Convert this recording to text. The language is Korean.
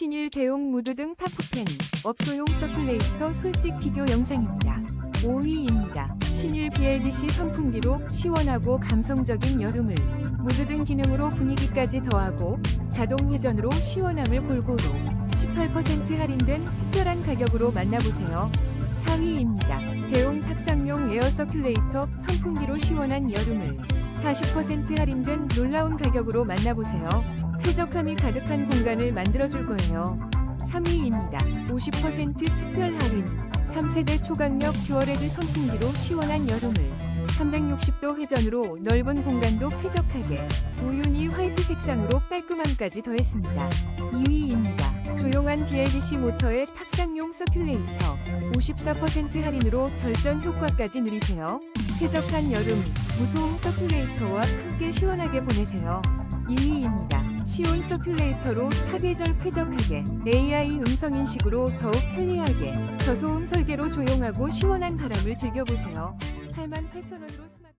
신일 대용 무드 등 타프펜, 업소용 서큘레이터 솔직 비교 영상입니다. 5위입니다. 신일 BLDC 선풍기로 시원하고 감성적인 여름을 무드 등 기능으로 분위기까지 더하고 자동 회전으로 시원함을 골고루 18% 할인된 특별한 가격으로 만나보세요. 4위입니다. 대용 탁상용 에어 서큘레이터 선풍기로 시원한 여름을 40% 할인된 놀라운 가격으로 만나보세요. 쾌적함이 가득한 공간을 만들어줄 거예요. 3위입니다. 50% 특별 할인 3세대 초강력 듀얼헤드 선풍기로 시원한 여름을 360도 회전으로 넓은 공간도 쾌적하게 우유니 화이트 색상으로 깔끔함까지 더했습니다. 2위입니다. 조용한 BLDC 모터의 탁상용 서큘레이터 54% 할인으로 절전 효과까지 누리세요. 쾌적한 여름 무소음 서큘레이터와 함께 시원하게 보내세요. 1위입니다. 시온 서큘레이터로 사계절 쾌적하게 AI 음성 인식으로 더욱 편리하게 저소음 설계로 조용하고 시원한 바람을 즐겨보세요. 88,000원으로 스마트